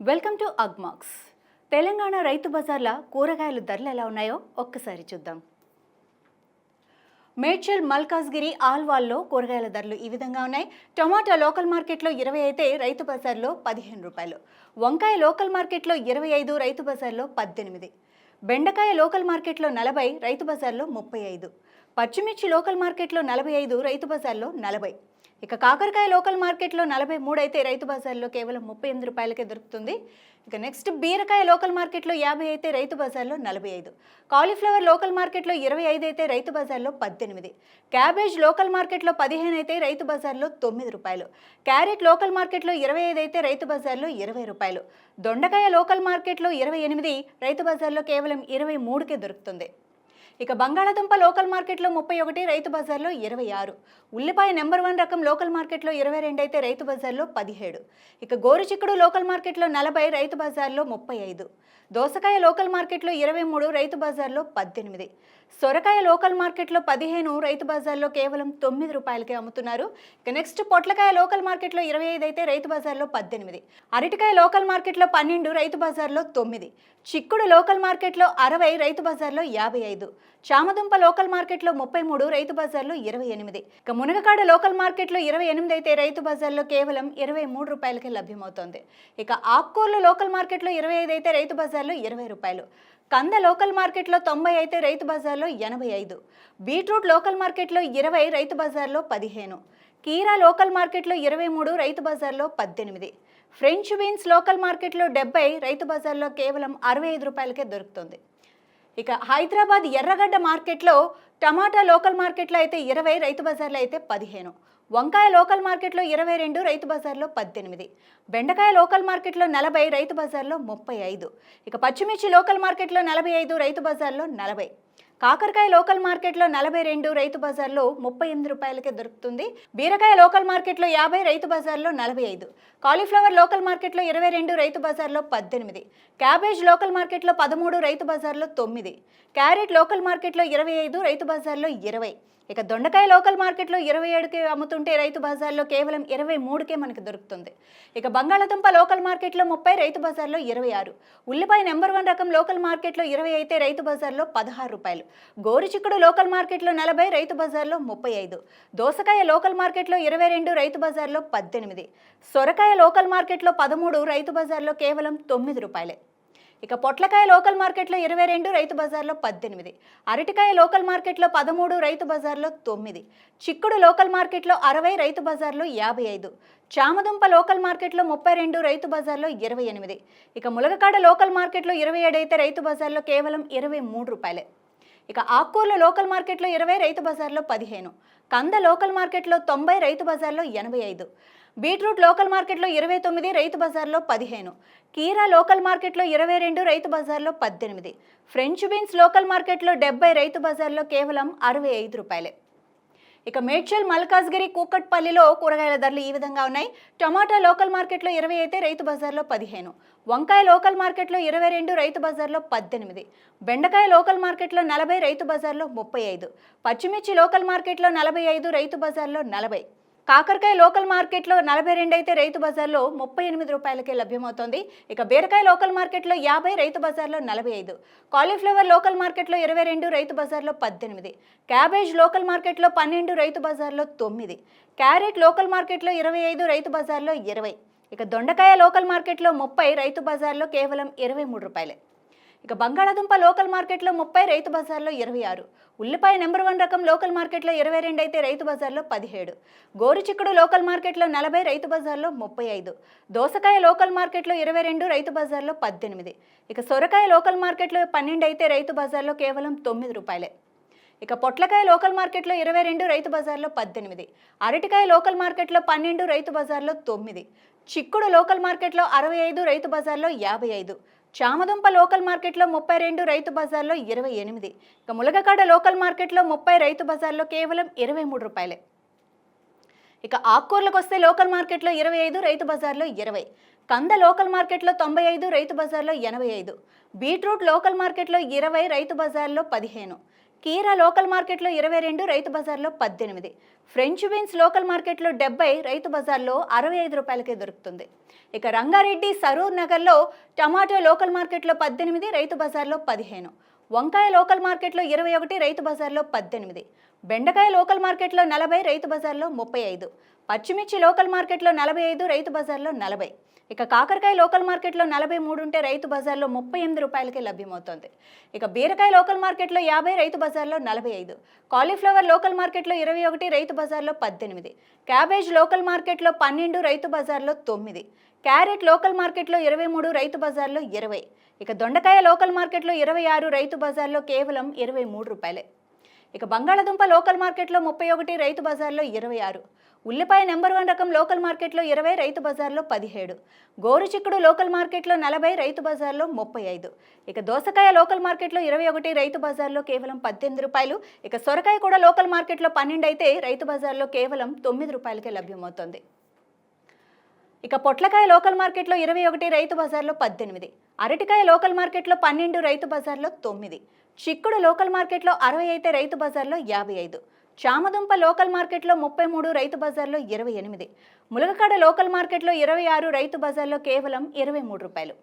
Welcome to Agmax. Telangana రైతు బజార్ల కూరగాయల ధరలు ఎలా ఉన్నాయో ఒక్కసారి చూద్దాం. మేడ్చల్ మల్కాజ్గిరి ఆల్వాల్లో కూరగాయల ధరలు ఈ విధంగా ఉన్నాయి. టమాటా లోకల్ మార్కెట్లో ఇరవై అయితే రైతు బజార్లో పదిహేను రూపాయలు. వంకాయ లోకల్ మార్కెట్లో ఇరవై ఐదు రైతు బజార్లో పద్దెనిమిది. బెండకాయ లోకల్ మార్కెట్లో నలభై రైతు బజార్లో ముప్పై ఐదు. పచ్చిమిర్చి లోకల్ మార్కెట్లో నలభై ఐదు రైతు బజార్లో నలభై. ఇక కాకరకాయ లోకల్ మార్కెట్లో నలభై మూడు అయితే రైతు బజార్లో కేవలం ముప్పై ఎనిమిది రూపాయలకే దొరుకుతుంది. ఇక నెక్స్ట్ బీరకాయ లోకల్ మార్కెట్లో యాభై అయితే రైతు బజార్లో నలభై ఐదు. కాలీఫ్లవర్ లోకల్ మార్కెట్లో ఇరవై ఐదు అయితే రైతు బజార్లో పద్దెనిమిది. క్యాబేజ్ లోకల్ మార్కెట్లో పదిహేను అయితే రైతు బజార్లో తొమ్మిది రూపాయలు. క్యారెట్ లోకల్ మార్కెట్లో ఇరవై ఐదు అయితే రైతు బజార్లో ఇరవై రూపాయలు. దొండకాయ లోకల్ మార్కెట్లో ఇరవై ఎనిమిది రైతు బజార్లో కేవలం ఇరవై మూడుకే దొరుకుతుంది. ఇక బంగాళాదుంప లోకల్ మార్కెట్లో ముప్పై ఒకటి రైతు బజార్లో ఇరవై ఆరు. ఉల్లిపాయ నెంబర్ వన్ రకం లోకల్ మార్కెట్లో ఇరవై రెండు అయితే రైతు బజార్లో పదిహేడు. ఇక గోరుచిక్కుడు లోకల్ మార్కెట్లో నలభై రైతు బజార్లో ముప్పై ఐదు. దోసకాయ లోకల్ మార్కెట్లో ఇరవై మూడు రైతు బజార్లో పద్దెనిమిది. సొరకాయ లోకల్ మార్కెట్లో పదిహేను రైతు బజార్లో కేవలం తొమ్మిది రూపాయలకే అమ్ముతున్నారు. ఇక నెక్స్ట్ పొట్లకాయ లోకల్ మార్కెట్లో ఇరవై ఐదు అయితే రైతు బజార్లో పద్దెనిమిది. అరటికాయ లోకల్ మార్కెట్లో పన్నెండు రైతు బజార్లో తొమ్మిది. చిక్కుడు లోకల్ మార్కెట్లో అరవై రైతు బజార్లో యాభై ఐదు. చామదుంప లోకల్ మార్కెట్లో ముప్పై మూడు రైతు బజార్లో ఇరవై ఎనిమిది. ఇక మునగకాడ లోకల్ మార్కెట్లో ఇరవై ఎనిమిది అయితే రైతు బజార్లో కేవలం ఇరవై మూడు రూపాయలకే లభ్యమవుతోంది. ఇక ఆకుకూరలు లోకల్ మార్కెట్లో ఇరవై ఐదు అయితే రైతు బజార్లో ఇరవై రూపాయలు. కంద లోకల్ మార్కెట్లో తొంభై అయితే రైతు బజార్లో ఎనభై ఐదు. బీట్రూట్ లోకల్ మార్కెట్లో ఇరవై రైతు బజార్లో పదిహేను. కీరా లోకల్ మార్కెట్లో ఇరవై మూడు రైతు బజార్లో పద్దెనిమిది. ఫ్రెంచ్ బీన్స్ లోకల్ మార్కెట్లో డెబ్బై రైతు బజార్లో కేవలం అరవై ఐదు రూపాయలకే దొరుకుతుంది. ఇక హైదరాబాద్ ఎర్రగడ్డ మార్కెట్లో టమాటా లోకల్ మార్కెట్లో అయితే ఇరవై రైతు బజార్లో అయితే పదిహేను. వంకాయ లోకల్ మార్కెట్లో ఇరవై రెండు రైతు బజార్లో పద్దెనిమిది. బెండకాయ లోకల్ మార్కెట్లో నలభై రైతు బజార్లో ముప్పై ఐదు. ఇక పచ్చిమిర్చి లోకల్ మార్కెట్లో నలభై ఐదు రైతు బజార్లో నలభై. కాకరకాయ లోకల్ మార్కెట్లో నలభై రెండు రైతు బజార్లో ముప్పై ఎనిమిది రూపాయలకే దొరుకుతుంది. బీరకాయ లోకల్ మార్కెట్లో యాభై రైతు బజార్లో నలభై ఐదు. కాలీఫ్లవర్ లోకల్ మార్కెట్లో ఇరవై రెండు రైతు బజార్లో పద్దెనిమిది. క్యాబేజ్ లోకల్ మార్కెట్లో పదమూడు రైతు బజార్లో తొమ్మిది. క్యారెట్ లోకల్ మార్కెట్లో ఇరవై ఐదు రైతు బజార్లో ఇరవై. ఇక దొండకాయ లోకల్ మార్కెట్లో ఇరవై ఏడుకి అమ్ముతుంటే రైతు బజార్లో కేవలం ఇరవై మూడుకే మనకి దొరుకుతుంది. ఇక బంగాళాదుంప లోకల్ మార్కెట్లో ముప్పై రైతు బజార్లో ఇరవై ఆరు. ఉల్లిపాయ నెంబర్ వన్ రకం లోకల్ మార్కెట్లో ఇరవై అయితే రైతు బజార్లో పదహారు రూపాయలు. గోరుచిక్కుడు లోకల్ మార్కెట్లో నలభై రైతు బజార్లో ముప్పై ఐదు. దోసకాయ లోకల్ మార్కెట్లో ఇరవై రెండు రైతు బజార్లో పద్దెనిమిది. సొరకాయ లోకల్ మార్కెట్లో పదమూడు రైతు బజార్లో కేవలం తొమ్మిది రూపాయలే. ఇక పొట్లకాయ లోకల్ మార్కెట్లో ఇరవై రెండు రైతు బజార్లో పద్దెనిమిది. అరటికాయ లోకల్ మార్కెట్లో పదమూడు రైతు బజార్లో తొమ్మిది. చిక్కుడు లోకల్ మార్కెట్లో అరవై రైతు బజార్లో యాభై ఐదు. చామదుంప లోకల్ మార్కెట్లో ముప్పై రెండు రైతు బజార్లో ఇరవై ఎనిమిది. ఇక ములగకాడ లోకల్ మార్కెట్లో ఇరవై ఏడు అయితే రైతు బజార్లో కేవలం ఇరవై మూడు రూపాయలే. ఇక ఆకుకూరల లోకల్ మార్కెట్లో ఇరవై రైతు బజార్లో పదిహేను. కంద లోకల్ మార్కెట్లో తొంభై రైతు బజార్లో ఎనభై ఐదు. బీట్రూట్ లోకల్ మార్కెట్లో ఇరవై తొమ్మిది రైతు బజార్లో పదిహేను. కీరా లోకల్ మార్కెట్లో ఇరవై రెండు రైతు బజార్లో పద్దెనిమిది. ఫ్రెంచ్ బీన్స్ లోకల్ మార్కెట్లో డెబ్బై రైతు బజార్లో కేవలం అరవై ఐదు రూపాయలే. ఇక మేడ్చల్ మల్కాజ్గిరి కూకట్పల్లిలో కూరగాయల ధరలు ఈ విధంగా ఉన్నాయి. టమాటా లోకల్ మార్కెట్లో ఇరవై అయితే రైతు బజార్లో పదిహేను. వంకాయ లోకల్ మార్కెట్లో ఇరవై రెండు రైతు బజార్లో పద్దెనిమిది. బెండకాయ లోకల్ మార్కెట్లో నలభై రైతు బజార్లో ముప్పై ఐదు. పచ్చిమిర్చి లోకల్ మార్కెట్లో నలభై ఐదు రైతు బజార్లో నలభై. కాకరకాయ లోకల్ మార్కెట్లో నలభై రెండు అయితే రైతు బజార్లో ముప్పై ఎనిమిది రూపాయలకే లభ్యమవుతోంది. ఇక బీరకాయ లోకల్ మార్కెట్లో యాభై రైతు బజార్లో నలభై ఐదు. కాలీఫ్లవర్ లోకల్ మార్కెట్లో ఇరవై రెండు రైతు బజార్లో పద్దెనిమిది. క్యాబేజ్ లోకల్ మార్కెట్లో పన్నెండు రైతు బజార్లో తొమ్మిది. క్యారెట్ లోకల్ మార్కెట్లో ఇరవై ఐదు రైతు బజార్లో ఇరవై. ఇక దొండకాయ లోకల్ మార్కెట్లో ముప్పై రైతు బజార్లో కేవలం ఇరవై మూడు రూపాయలే. ఇక బంగాళాదుంప లోకల్ మార్కెట్లో ముప్పై రైతు బజార్లో ఇరవై ఆరు. ఉల్లిపాయ నెంబర్ వన్ రకం లోకల్ మార్కెట్లో ఇరవై రెండు అయితే రైతు బజార్లో పదిహేడు. గోరుచిక్కుడు లోకల్ మార్కెట్లో నలభై రైతు బజార్లో ముప్పై ఐదు. దోసకాయ లోకల్ మార్కెట్లో ఇరవై రెండు రైతు బజార్లో పద్దెనిమిది. ఇక సొరకాయ లోకల్ మార్కెట్లో పన్నెండు అయితే రైతు బజార్లో కేవలం తొమ్మిది రూపాయలే. ఇక పొట్లకాయ లోకల్ మార్కెట్లో ఇరవై రెండు రైతు బజార్లో పద్దెనిమిది. అరటికాయ లోకల్ మార్కెట్లో పన్నెండు రైతు బజార్లో తొమ్మిది. చిక్కుడు లోకల్ మార్కెట్లో అరవై ఐదు రైతు బజార్లో యాభై ఐదు. చామదుంప లోకల్ మార్కెట్లో ముప్పై రెండు రైతు బజార్లో ఇరవై ఎనిమిది. ఇక ములగకాడ లోకల్ మార్కెట్లో ముప్పై రైతు బజార్లో కేవలం ఇరవై మూడు రూపాయలే. ఇక ఆకుకూరలకు వస్తే లోకల్ మార్కెట్లో ఇరవై ఐదు రైతు బజార్లో ఇరవై. కంద లోకల్ మార్కెట్లో తొంభై ఐదు రైతు బజార్లో ఎనభై ఐదు. బీట్రూట్ లోకల్ మార్కెట్లో ఇరవై రైతు బజార్లో పదిహేను. కీరా లోకల్ మార్కెట్లో ఇరవై రెండు రైతు బజార్లో పద్దెనిమిది. ఫ్రెంచ్ బీన్స్ లోకల్ మార్కెట్లో డెబ్బై రైతు బజార్లో అరవై ఐదు రూపాయలకే దొరుకుతుంది. ఇక రంగారెడ్డి సరూర్ నగర్లో టమాటో లోకల్ మార్కెట్లో పద్దెనిమిది రైతు బజార్లో పదిహేను. వంకాయ లోకల్ మార్కెట్లో ఇరవై ఒకటి రైతు బజార్లో పద్దెనిమిది. బెండకాయ లోకల్ మార్కెట్లో నలభై రైతు బజార్లో ముప్పై ఐదు. పచ్చిమిర్చి లోకల్ మార్కెట్లో నలభై ఐదు రైతు బజార్లో నలభై. ఇక కాకరకాయ లోకల్ మార్కెట్లో నలభై మూడు ఉంటే రైతు బజార్లో ముప్పై ఎనిమిది రూపాయలకే లభ్యమవుతోంది. ఇక బీరకాయ లోకల్ మార్కెట్లో యాభై రైతు బజార్లో నలభై ఐదు. కాలీఫ్లవర్ లోకల్ మార్కెట్లో ఇరవై ఒకటి రైతు బజార్లో పద్దెనిమిది. క్యాబేజ్ లోకల్ మార్కెట్లో పన్నెండు రైతు బజార్లో తొమ్మిది. క్యారెట్ లోకల్ మార్కెట్లో ఇరవై మూడు రైతు బజార్లో ఇరవై. ఇక దొండకాయ లోకల్ మార్కెట్లో ఇరవై ఆరు రైతు బజార్లో కేవలం ఇరవై మూడు రూపాయలే. ఇక బంగాళదుంప లోకల్ మార్కెట్లో ముప్పై ఒకటి రైతు బజార్లో ఇరవై ఆరు. ఉల్లిపాయ నెంబర్ వన్ రకం లోకల్ మార్కెట్లో ఇరవై రైతు బజార్లో పదిహేడు. గోరు చిక్కుడు లోకల్ మార్కెట్లో నలభై రైతు బజార్లో ముప్పై ఐదు. ఇక దోసకాయ లోకల్ మార్కెట్లో ఇరవై ఒకటి రైతు బజార్లో కేవలం పద్దెనిమిది రూపాయలు. ఇక సొరకాయ కూడా లోకల్ మార్కెట్లో పన్నెండు అయితే రైతు బజార్లో కేవలం తొమ్మిది రూపాయలకే లభ్యమవుతుంది. ఇక పొట్లకాయ లోకల్ మార్కెట్లో ఇరవై ఒకటి రైతు బజార్లో పద్దెనిమిది. అరటికాయ లోకల్ మార్కెట్లో పన్నెండు రైతు బజార్లో తొమ్మిది. చిక్కుడు లోకల్ మార్కెట్లో అరవై అయితే రైతు బజార్లో యాభై ఐదు. చామదుంప లోకల్ మార్కెట్లో ముప్పై మూడు రైతు బజార్లో ఇరవై ఎనిమిది. ములగకాడ లోకల్ మార్కెట్లో ఇరవై ఆరు రైతు బజార్లో కేవలం ఇరవై మూడు రూపాయలు.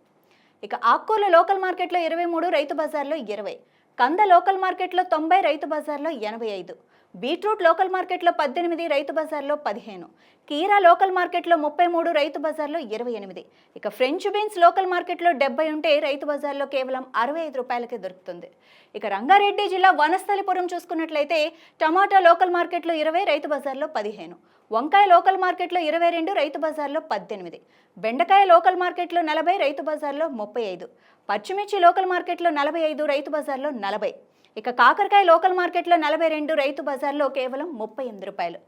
ఇక ఆక్కూర్ల లోకల్ మార్కెట్లో ఇరవై మూడు రైతు బజార్లో ఇరవై. కంద లోకల్ మార్కెట్లో తొంభై రైతు బజార్లో ఎనభై ఐదు. బీట్రూట్ లోకల్ మార్కెట్లో పద్దెనిమిది రైతు బజార్లో పదిహేను. కీరా లోకల్ మార్కెట్లో ముప్పై మూడు రైతు బజార్లో ఇరవై ఎనిమిది. ఇక ఫ్రెంచ్ బీన్స్ లోకల్ మార్కెట్లో డెబ్బై ఉంటే రైతు బజార్లో కేవలం అరవై ఐదు రూపాయలకే దొరుకుతుంది. ఇక రంగారెడ్డి జిల్లా వనస్థలిపురం చూసుకున్నట్లయితే టమాటా లోకల్ మార్కెట్లో ఇరవై రైతు బజార్లో పదిహేను. వంకాయ లోకల్ మార్కెట్లో ఇరవై రెండు రైతు బజార్లో పద్దెనిమిది. బెండకాయ లోకల్ మార్కెట్లో నలభై రైతు బజార్లో ముప్పై ఐదు. పచ్చిమిర్చి లోకల్ మార్కెట్లో నలభై ఐదు రైతు బజార్లో నలభై. ఇక కాకరకాయ లోకల్ మార్కెట్లో నలభై రెండు రైతు బజార్లో కేవలం ముప్పై ఎనిమిది రూపాయలు.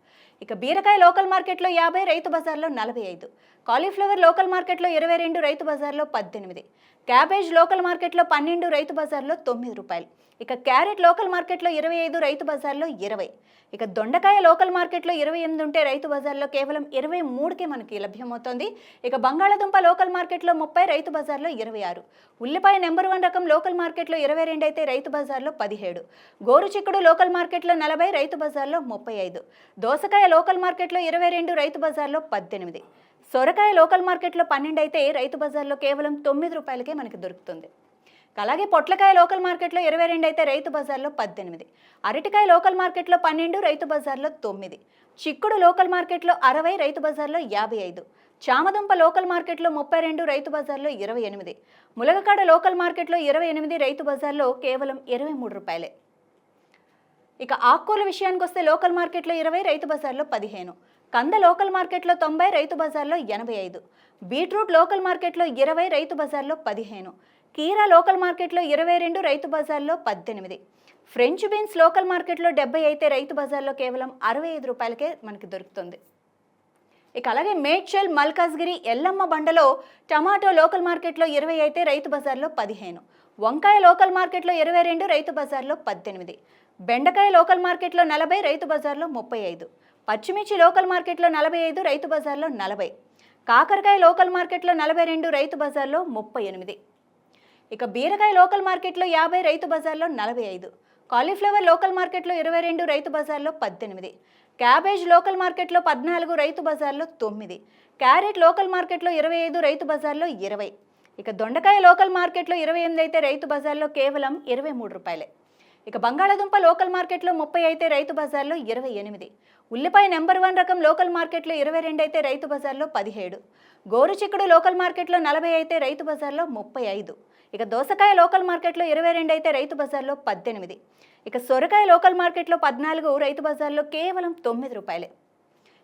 ఇక బీరకాయ లోకల్ మార్కెట్లో యాభై రైతు బజార్లో నలభై ఐదు. కాలీఫ్లవర్ లోకల్ మార్కెట్లో ఇరవై రెండు రైతు బజార్లో పద్దెనిమిది. క్యాబేజ్ లోకల్ మార్కెట్లో పన్నెండు రైతు బజార్లో తొమ్మిది రూపాయలు. ఇక క్యారెట్ లోకల్ మార్కెట్లో ఇరవై ఐదు రైతు బజార్లో ఇరవై. ఇక దొండకాయ లోకల్ మార్కెట్లో ఇరవై ఎనిమిది ఉంటే రైతు బజార్లో కేవలం ఇరవై మూడుకే మనకి లభ్యమవుతోంది. ఇక బంగాళాదుంప లోకల్ మార్కెట్లో ముప్పై రైతు బజార్లో ఇరవై ఆరు. ఉల్లిపాయ నెంబర్ వన్ రకం లోకల్ మార్కెట్లో ఇరవై రెండు అయితే రైతు బజార్లో పదిహేడు. గోరు చిక్కుడు లోకల్ మార్కెట్లో నలభై రైతు బజార్లో ముప్పై ఐదు. దోసకాయ లోకల్ మార్కెట్లో ఇరవై రెండు రైతు బజార్లో పద్దెనిమిది. సొరకాయ లోకల్ మార్కెట్లో పన్నెండు అయితే రైతు బజార్లో కేవలం తొమ్మిది రూపాయలకే మనకి దొరుకుతుంది. అలాగే పొట్లకాయ లోకల్ మార్కెట్లో ఇరవై రెండు అయితే రైతు బజార్లో పద్దెనిమిది. అరటికాయ లోకల్ మార్కెట్లో పన్నెండు రైతు బజార్లో తొమ్మిది. చిక్కుడు లోకల్ మార్కెట్లో అరవై రైతు బజార్లో యాభై ఐదు. చామదుంప లోకల్ మార్కెట్లో ముప్పై రెండు రైతు బజార్లో ఇరవై ఎనిమిది. ములగకాడ లోకల్ మార్కెట్లో ఇరవై ఎనిమిది రైతు బజార్లో కేవలం ఇరవై మూడు రూపాయలే. ఇక ఆకుకూరల విషయానికి వస్తే లోకల్ మార్కెట్లో ఇరవై రైతు బజార్లో పదిహేను. కంద లోకల్ మార్కెట్లో తొంభై రైతు బజార్లో ఎనభై ఐదు. బీట్రూట్ లోకల్ మార్కెట్లో ఇరవై రైతు బజార్లో పదిహేను. కీరా లోకల్ మార్కెట్లో ఇరవై రెండు రైతు బజార్లో పద్దెనిమిది. ఫ్రెంచ్ బీన్స్ లోకల్ మార్కెట్లో డెబ్బై అయితే రైతు బజార్లో కేవలం అరవై ఐదు రూపాయలకే మనకి దొరుకుతుంది. ఇక అలాగే మేడ్చల్ మల్కాజ్గిరి ఎల్లమ్మ బండలో టమాటో లోకల్ మార్కెట్లో ఇరవై అయితే రైతు బజార్లో పదిహేను. వంకాయ లోకల్ మార్కెట్లో ఇరవై రెండు రైతు బజార్లో పద్దెనిమిది. బెండకాయ లోకల్ మార్కెట్లో నలభై రైతు బజార్లో ముప్పై ఐదు. పచ్చిమిర్చి లోకల్ మార్కెట్లో నలభై ఐదు రైతు బజార్లో నలభై. కాకరకాయ లోకల్ మార్కెట్లో నలభై రెండు రైతు బజార్లో ముప్పై ఎనిమిది. ఇక బీరకాయ లోకల్ మార్కెట్లో యాభై రైతు బజార్లో నలభై ఐదు. కాలీఫ్లవర్ లోకల్ మార్కెట్లో ఇరవై రెండు రైతు బజార్లో పద్దెనిమిది. క్యాబేజ్ లోకల్ మార్కెట్లో పద్నాలుగు రైతు బజార్లో తొమ్మిది. క్యారెట్ లోకల్ మార్కెట్లో ఇరవై ఐదు రైతు బజార్లో ఇరవై. ఇక దొండకాయ లోకల్ మార్కెట్లో ఇరవై ఎనిమిది అయితే రైతు బజార్లో కేవలం ఇరవై మూడు రూపాయలే. ఇక బంగాళాదుంప లోకల్ మార్కెట్లో ముప్పై అయితే రైతు బజార్లో ఇరవై ఎనిమిది. ఉల్లిపాయ నెంబర్ వన్ రకం లోకల్ మార్కెట్లో ఇరవై రెండు అయితే రైతు బజార్లో పదిహేడు. గోరు చిక్కుడు లోకల్ మార్కెట్లో నలభై అయితే రైతు బజార్లో ముప్పై ఐదు. ఇక దోసకాయ లోకల్ మార్కెట్లో ఇరవై రెండు అయితే రైతు బజార్లో పద్దెనిమిది. ఇక సొరకాయ లోకల్ మార్కెట్లో పద్నాలుగు రైతు బజార్లో కేవలం తొమ్మిది రూపాయలే.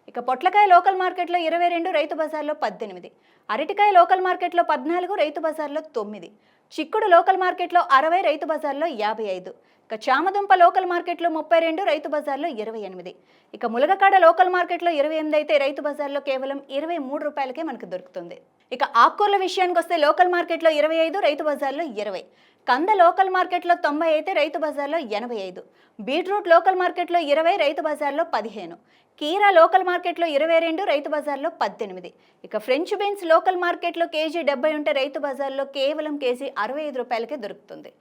ఇక పొట్లకాయ లోకల్ మార్కెట్లో ఇరవై రెండు రైతు బజార్లో పద్దెనిమిది. అరటికాయ లోకల్ మార్కెట్లో పద్నాలుగు రైతు బజార్లో తొమ్మిది. చిక్కుడు లోకల్ మార్కెట్లో అరవై రైతు బజార్లో యాభై ఐదు. ఇక చామదుంప లోకల్ మార్కెట్లో ముప్పై రెండు రైతు బజార్లో ఇరవై ఎనిమిది. ఇక ములగకాడ లోకల్ మార్కెట్లో ఇరవై ఎనిమిది అయితే రైతు బజార్లో కేవలం ఇరవై మూడు రూపాయలకే మనకు దొరుకుతుంది. ఇక ఆకుకూరల విషయానికి వస్తే లోకల్ మార్కెట్లో ఇరవై ఐదు రైతు బజార్లో ఇరవై. కంద లోకల్ మార్కెట్లో తొంభై అయితే రైతు బజార్లో ఎనభై ఐదు. బీట్రూట్ లోకల్ మార్కెట్లో ఇరవై రైతు బజార్లో పదిహేను. కీరా లోకల్ మార్కెట్లో ఇరవై రెండు రైతు బజార్లో పద్దెనిమిది. ఇక ఫ్రెంచ్ బీన్స్ లోకల్ మార్కెట్లో కేజీ డెబ్బై ఉంటే రైతు బజార్లో కేవలం కేజీ అరవై ఐదు రూపాయలకే దొరుకుతుంది.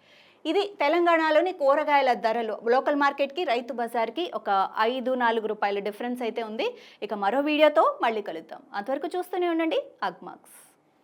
ఇది తెలంగాణలోని కూరగాయల ధరలు. లోకల్ మార్కెట్కి రైతు బజార్కి ఒక ఐదు నాలుగు రూపాయల డిఫరెన్స్ అయితే ఉంది. ఇక మరో వీడియోతో మళ్ళీ కలుద్దాం. అంతవరకు చూస్తూనే ఉండండి. అగ్మాక్స్